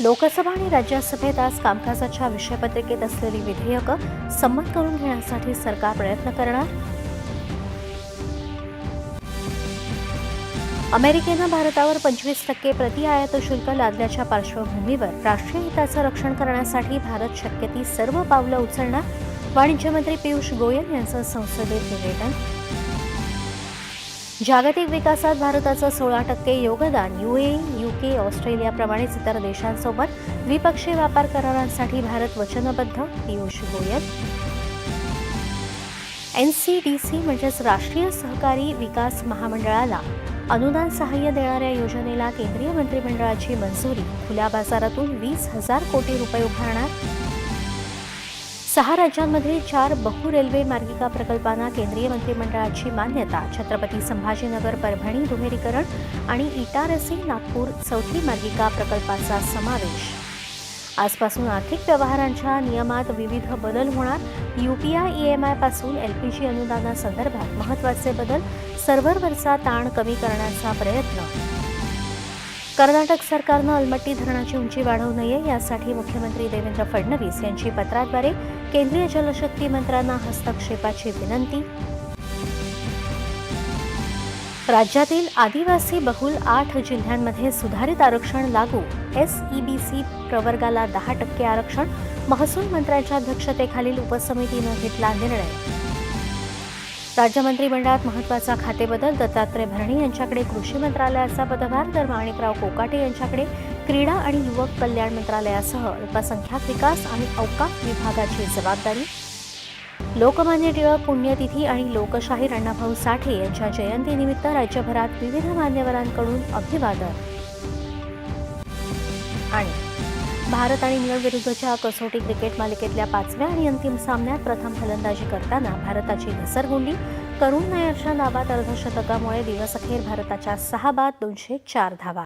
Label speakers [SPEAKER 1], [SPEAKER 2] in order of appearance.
[SPEAKER 1] लोकसभा आणि राज्यसभेत आज कामकाजाच्या विषयपत्रिकेत असलेली विधेयकं संमत करून घेण्यासाठी सरकार प्रयत्न करणार? अमेरिकेनं भारतावर पंचवीस टक्के प्रतिआयात शुल्क लादल्याच्या पार्श्वभूमीवर राष्ट्रीय हिताचं रक्षण करण्यासाठी भारत शक्य ती सर्व पावलं उचलणार? वाणिज्य मंत्री पियुष गोयल यांचं संसदेत निवेदन जागतिक विकासात भारताचं सोळा टक्के योगदान युए युके ऑस्ट्रेलियाप्रमाणेच इतर देशांसोबत द्विपक्षीय व्यापार करारांसाठी भारत वचनबद्ध Piyush Goyal. N C D C म्हणजेच राष्ट्रीय सहकारी विकास महामंडळाला अनुदान सहाय्य देणाऱ्या योजनेला केंद्रीय मंत्रिमंडळाची मंजुरी. खुल्या बाजारातून वीस हजार कोटी रुपये उभारणार सहा राज्यांमध्ये चार बहु रेल्वे मार्गिका प्रकल्पांना केंद्रीय मंत्रिमंडळाची मान्यता. छत्रपती संभाजीनगर परभणी दुहेरीकरण आणि इटारसी नागपूर चौथी मार्गिका प्रकल्पाचा समावेश. आजपासून आर्थिक व्यवहारांच्या नियमात विविध बदल होणार. युपीआय ईएमआयपासून एलपीजी अनुदानासंदर्भात महत्त्वाचे बदल. सर्व्हरवरचा ताण कमी करण्याचा प्रयत्न. कर्नाटक सरकारनं अलमट्टी धरणाची उंची वाढवू नये यासाठी मुख्यमंत्री देवेंद्र फडणवीस यांची पत्राद्वारे केंद्रीय जलशक्ती मंत्र्यांना हस्तक्षेपाची विनंती. राज्यातील आदिवासी बहुल आठ जिल्ह्यांमध्ये सुधारित आरक्षण लागू. एसईबीसी प्रवर्गाला दहा टक्के आरक्षण. महसूल मंत्र्यांच्या अध्यक्षतेखालील उपसमितीनं घेतला निर्णय. राज्य मंत्रिमंडळात महत्त्वाचा खातेबदल दत्तात्रय भरणे यांच्याकडे कृषी मंत्रालयाचा पदभार तर माणिकराव कोकाटे यांच्याकडे क्रीडा आणि युवक कल्याण मंत्रालयासह अल्पसंख्याक विकास आणि अवकाश विभागाची जबाबदारी. लोकमान्य टिळक पुण्यतिथी आणि लोकशाहीर अण्णाभाऊ साठे यांच्या जयंतीनिमित्त राज्यभरात विविध मान्यवरांकडून अभिवादन. आणि भारत आणि इंग्लंड विरुद्धच्या कसोटी क्रिकेट मालिकेतल्या पाचव्या आणि अंतिम सामन्यात प्रथम फलंदाजी करताना भारताची घसरगुंडी. करुण नायरच्या नावात अर्धशतकामुळे दिवसअखेर भारताच्या सहा बाद दोनशे चार धावा.